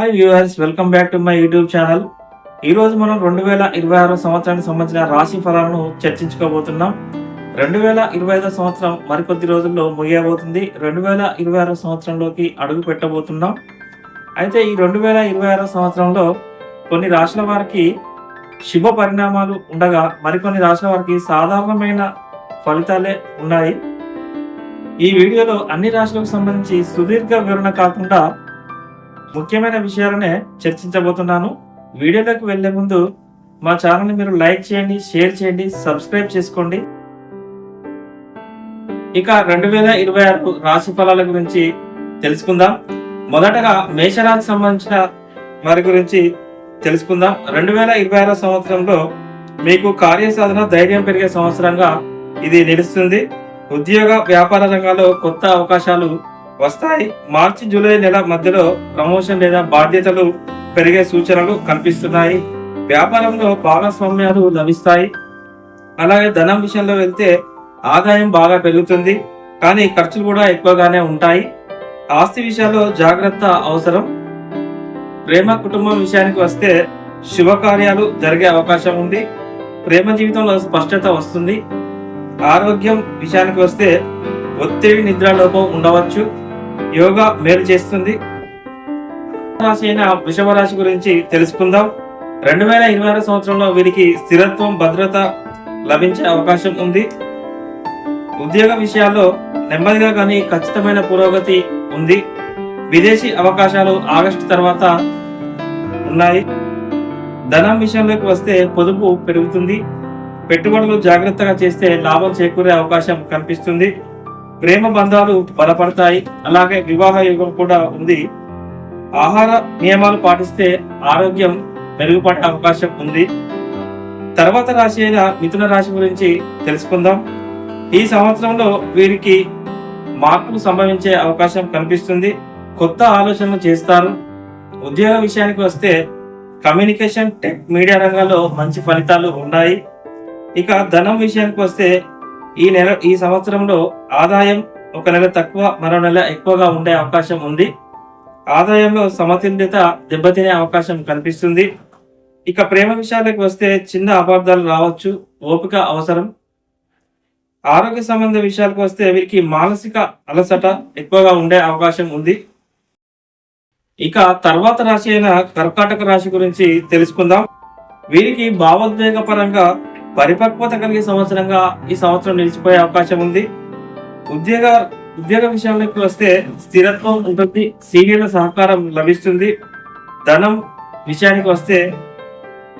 Hi viewers welcome back to my YouTube channel ఈ రోజు మనం రెండు వేల ఇరవై ఆరో సంవత్సరానికి సంబంధించిన రాశి ఫలాలను చర్చించుకోబోతున్నాం. రెండు వేల ఇరవై ఐదో సంవత్సరం మరికొద్ది రోజుల్లో ముగియబోతుంది. రెండు వేల ఇరవై ఆరో సంవత్సరంలోకి అడుగు పెట్టబోతున్నాం. అయితే ఈ రెండు వేల ఇరవై ఆరో సంవత్సరంలో కొన్ని రాశుల వారికి శుభ పరిణామాలు ఉండగా మరికొన్ని రాశుల వారికి సాధారణమైన ఫలితాలే ఉన్నాయి. ఈ వీడియోలో అన్ని రాశులకు సంబంధించి సుదీర్ఘ వివరణ కాకుండా ముఖ్యమైన విషయాలనే చర్చించబోతున్నాను. వీడియోలోకి వెళ్ళే ముందు మా ఛానల్ని మీరు లైక్ చేయండి షేర్ చేయండి సబ్స్క్రైబ్ చేసుకోండి. ఇక రెండు వేల ఇరవై ఆరు రాశి ఫలాల గురించి తెలుసుకుందాం. మొదటగా మేషరాశి సంబంధించిన వారి గురించి తెలుసుకుందాం. రెండు వేల ఇరవై ఆరో సంవత్సరంలో మీకు కార్యసాధన ధైర్యం పెరిగే సంవత్సరంగా ఇది నిలుస్తుంది. ఉద్యోగ వ్యాపార రంగాల్లో కొత్త అవకాశాలు వస్తాయి. మార్చి జూలై నెల మధ్యలో ప్రమోషన్ లేదా బాధ్యతలు పెరిగే సూచనలు కనిపిస్తున్నాయి. వ్యాపారంలో భాగస్వామ్యాలు లభిస్తాయి. అలాగే ధనం విషయంలో వెళ్తే ఆదాయం బాగా పెరుగుతుంది. కానీ ఖర్చులు కూడా ఎక్కువగానే ఉంటాయి. ఆస్తి విషయాల్లో జాగ్రత్త అవసరం. ప్రేమ కుటుంబం విషయానికి వస్తే శుభకార్యాలు జరిగే అవకాశం ఉంది. ప్రేమ జీవితంలో స్పష్టత వస్తుంది. ఆరోగ్యం విషయానికి వస్తే ఒత్తిడి నిద్రాలోపం ఉండవచ్చు. యోగా మేలు చేస్తుంది. రాశి అయిన వృషభ రాశి గురించి తెలుసుకుందాం. రెండు వేల ఇరవై ఆరు సంవత్సరంలో వీరికి స్థిరత్వం భద్రత లభించే అవకాశం ఉంది. ఉద్యోగ విషయాల్లో నెమ్మదిగా కానీ ఖచ్చితమైన పురోగతి ఉంది. విదేశీ అవకాశాలు ఆగస్టు తర్వాత ఉన్నాయి. ధనం విషయంలోకి వస్తే పొదుపు పెరుగుతుంది. పెట్టుబడులు జాగ్రత్తగా చేస్తే లాభం చేకూరే అవకాశం కనిపిస్తుంది. ప్రేమ బంధాలు బలపడతాయి. అలాగే వివాహ యుగం కూడా ఉంది. ఆహార నియమాలు పాటిస్తే ఆరోగ్యం మెరుగుపడే అవకాశం ఉంది. తర్వాత రాశి అయిన మిథున రాశి గురించి తెలుసుకుందాం. ఈ సంవత్సరంలో వీరికి మార్పులు సంభవించే అవకాశం కనిపిస్తుంది. కొత్త ఆలోచనలు చేస్తారు. ఉద్యోగ విషయానికి వస్తే కమ్యూనికేషన్ టెక్ మీడియా రంగంలో మంచి ఫలితాలు ఉన్నాయి. ఇక ధనం విషయానికి వస్తే ఈ నెల ఈ సంవత్సరంలో ఆదాయం ఒక నెల తక్కువ మరో నెల ఎక్కువగా ఉండే అవకాశం ఉంది. ఆదాయంలో సమతుల్యత దెబ్బతినే అవకాశం కనిపిస్తుంది. ఇక ప్రేమ విషయాలకు వస్తే చిన్న అపార్థాలు రావచ్చు ఓపిక అవసరం. ఆరోగ్య సంబంధ విషయాలకు వస్తే వీరికి మానసిక అలసట ఎక్కువగా ఉండే అవకాశం ఉంది. ఇక తర్వాత రాశి అయిన కర్కాటక రాశి గురించి తెలుసుకుందాం. వీరికి భావోద్వేగపరంగా పరిపక్వత కలిగే సంవత్సరంగా ఈ సంవత్సరం నిలిచిపోయే అవకాశం ఉంది. ఉద్యోగ ఉద్యోగ విషయంలోకి వస్తే స్థిరత్వం ఉంటుంది సీనియర్ల సహకారం లభిస్తుంది. ధనం విషయానికి వస్తే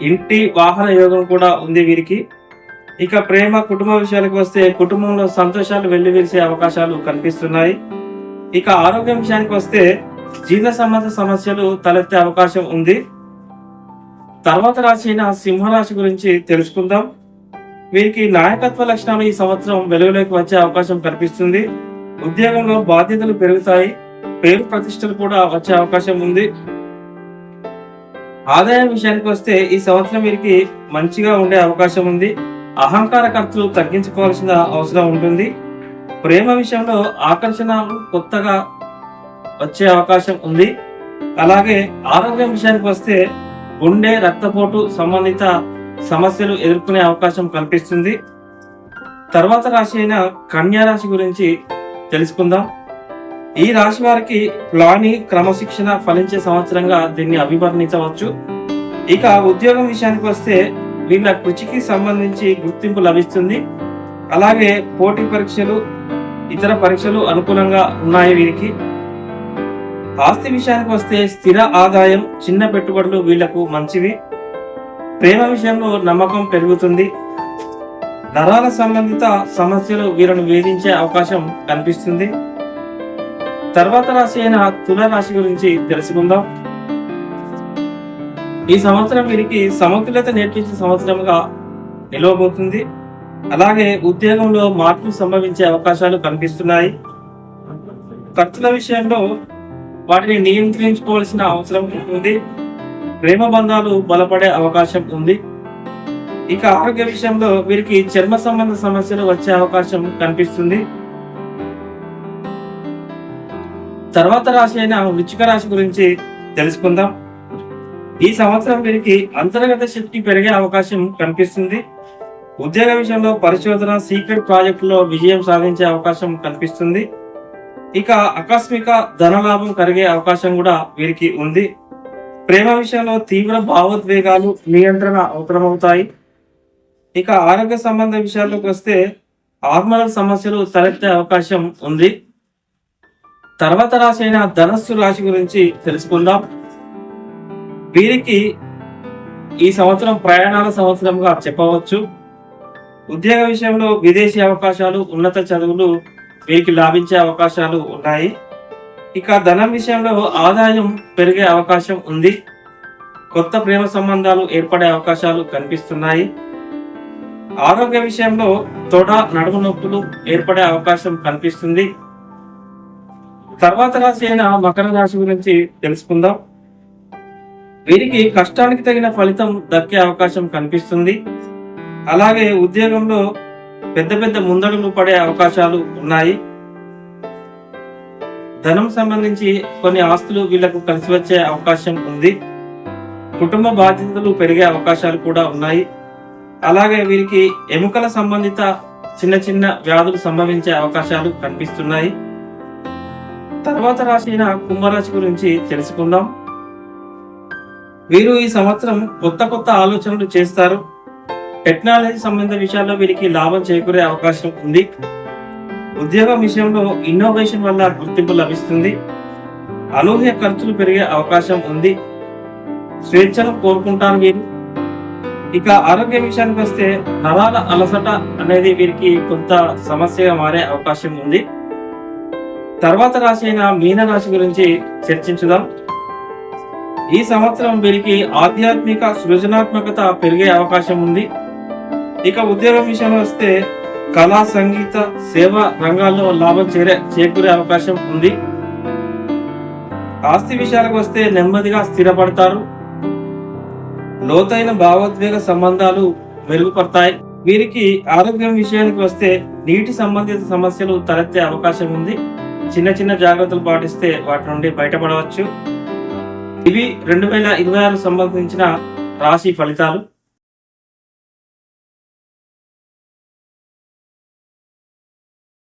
ఇంటి వాహన యోగం కూడా ఉంది వీరికి. ఇక ప్రేమ కుటుంబ విషయాలకు వస్తే కుటుంబంలో సంతోషాలు వెల్లివిరిసే అవకాశాలు కనిపిస్తున్నాయి. ఇక ఆరోగ్యం విషయానికి వస్తే జీర్ణ సంబంధ సమస్యలు తలెత్తే అవకాశం ఉంది. తర్వాత రాశి అయిన సింహరాశి గురించి తెలుసుకుందాం. వీరికి నాయకత్వ లక్షణాలు ఈ సంవత్సరం వెలుగులోకి వచ్చే అవకాశం కనిపిస్తుంది ఉద్యోగంలో బాధ్యతలు పెరుగుతాయి. పేరు ప్రతిష్టలు కూడా వచ్చే అవకాశం ఉంది. ఆదాయం విషయానికి వస్తే ఈ సంవత్సరం వీరికి మంచిగా ఉండే అవకాశం ఉంది. అహంకార ఖర్చులు తగ్గించుకోవాల్సిన అవసరం ఉంటుంది. ప్రేమ విషయంలో ఆకర్షణ కొత్తగా వచ్చే అవకాశం ఉంది. అలాగే ఆరోగ్యం విషయానికి వస్తే గుండె రక్తపోటు సంబంధిత సమస్యలు ఎదుర్కొనే అవకాశం కనిపిస్తుంది తర్వాత రాశి అయిన కన్యా రాశి గురించి తెలుసుకుందాం. ఈ రాశి వారికి ప్లానింగ్ క్రమశిక్షణ ఫలించే సంవత్సరంగా దీన్ని అభివర్ణించవచ్చు. ఇక ఉద్యోగం విషయానికి వస్తే వీళ్ళ కృషికి సంబంధించి గుర్తింపు లభిస్తుంది. అలాగే పోటీ పరీక్షలు ఇతర పరీక్షలు అనుకూలంగా ఉన్నాయి వీరికి. ఆస్తి విషయానికి వస్తే స్థిర ఆదాయం చిన్న పెట్టుబడులు వీళ్ళకు మంచివి. ప్రేమ విషయంలో నమ్మకం పెరుగుతుంది. నరాల సంబంధిత సమస్యలు వీళ్ళను వేధించే అవకాశం కనిపిస్తుంది. తర్వాత రాశి అయిన తుల రాశి గురించి తెలుసుకుందాం. ఈ సంవత్సరం వీరికి సమతుల్యత నేర్పించే సంవత్సరంగా నిలవబోతుంది. అలాగే ఉద్యోగంలో మార్పులు సంభవించే అవకాశాలు కనిపిస్తున్నాయి. ఖర్చుల విషయంలో వాటిని నియంత్రించుకోవాల్సిన అవసరం ఉంది. ప్రేమ బంధాలు బలపడే అవకాశం ఉంది. ఇక ఆరోగ్య విషయంలో వీరికి చర్మ సంబంధ సమస్యలు వచ్చే అవకాశం కనిపిస్తుంది. తర్వాత రాశి అయిన వృచ్చిక రాశి గురించి తెలుసుకుందాం. ఈ సంవత్సరం వీరికి అంతర్గత శక్తి పెరిగే అవకాశం కనిపిస్తుంది. ఉద్యోగ విషయంలో పరిశోధన సీక్రెట్ ప్రాజెక్టులో విజయం సాధించే అవకాశం కనిపిస్తుంది. ఇక ఆకస్మిక ధనలాభం కలిగే అవకాశం కూడా వీరికి ఉంది. ప్రేమ విషయంలో తీవ్ర భావోద్వేగాలు నియంత్రణ అవసరమవుతాయి. ఇక ఆరోగ్య సంబంధ విషయాల్లోకి వస్తే హార్మోనల్ సమస్యలు తలెత్తే అవకాశం ఉంది. తర్వాత రాశి అయిన ధనస్సు రాశి గురించి తెలుసుకుందాం. వీరికి ఈ సంవత్సరం ప్రయాణాల సంవత్సరంగా చెప్పవచ్చు. ఉద్యోగ విషయంలో విదేశీ అవకాశాలు ఉన్నత చదువులు వీరికి లాభించే అవకాశాలు ఉన్నాయి. ఇక ధనం విషయంలో ఆదాయం పెరిగే అవకాశం ఉంది. కొత్త ప్రేమ సంబంధాలు ఏర్పడే అవకాశాలు కనిపిస్తున్నాయి. ఆరోగ్య విషయంలో తొడ నడుము నొప్పులు ఏర్పడే అవకాశం కనిపిస్తుంది. తర్వాత రాశి అయిన మకర రాశి గురించి తెలుసుకుందాం. వీరికి కష్టానికి తగిన ఫలితం దక్కే అవకాశం కనిపిస్తుంది. అలాగే ఉద్యోగంలో పెద్ద పెద్ద ముందడులు పడే అవకాశాలు ఉన్నాయి. ధనం సంబంధించి కొన్ని ఆస్తులు వీళ్ళకు కలిసి వచ్చే అవకాశం ఉంది. కుటుంబ బాధ్యతలు పెరిగే అవకాశాలు కూడా ఉన్నాయి. అలాగే వీరికి ఎముకల సంబంధిత చిన్న చిన్న వ్యాధులు సంభవించే అవకాశాలు కనిపిస్తున్నాయి. తర్వాత రాసిన కుంభరాశి గురించి తెలుసుకుందాం. వీరు ఈ సంవత్సరం కొత్త కొత్త ఆలోచనలు చేస్తారు. టెక్నాలజీ సంబంధ విషయాల్లో వీరికి లాభం చేకూరే అవకాశం ఉంది. ఉద్యోగం విషయంలో ఇన్నోవేషన్ వల్ల గుర్తింపు లభిస్తుంది. అనూహ్య ఖర్చులు పెరిగే అవకాశం ఉంది. స్వేచ్ఛను కోరుకుంటారు వీరు ఇక ఆరోగ్య విషయానికి వస్తే నరాల అలసట అనేది వీరికి కొంత సమస్యగా మారే అవకాశం ఉంది. తర్వాత రాశి అయిన మీన రాశి గురించి చర్చించుదాం. ఈ సంవత్సరం వీరికి ఆధ్యాత్మిక సృజనాత్మకత పెరిగే అవకాశం ఉంది. ఇక ఉద్యోగం విషయంలో వస్తే కళా సంగీత సేవ రంగాల్లో లాభం చేరే చేకూరే అవకాశం ఉంది. ఆస్తి విషయాలకు వస్తే నెమ్మదిగా స్థిరపడతారు. లోతైన భావోద్వేగ సంబంధాలు మెరుగుపడతాయి. వీరికి ఆరోగ్యం విషయానికి వస్తే నీటి సంబంధిత సమస్యలు తలెత్తే అవకాశం ఉంది. చిన్న చిన్న జాగ్రత్తలు పాటిస్తే వాటి నుండి బయటపడవచ్చు. ఇవి రెండు వేల ఇరవై ఆరు సంబంధించిన రాశి ఫలితాలు.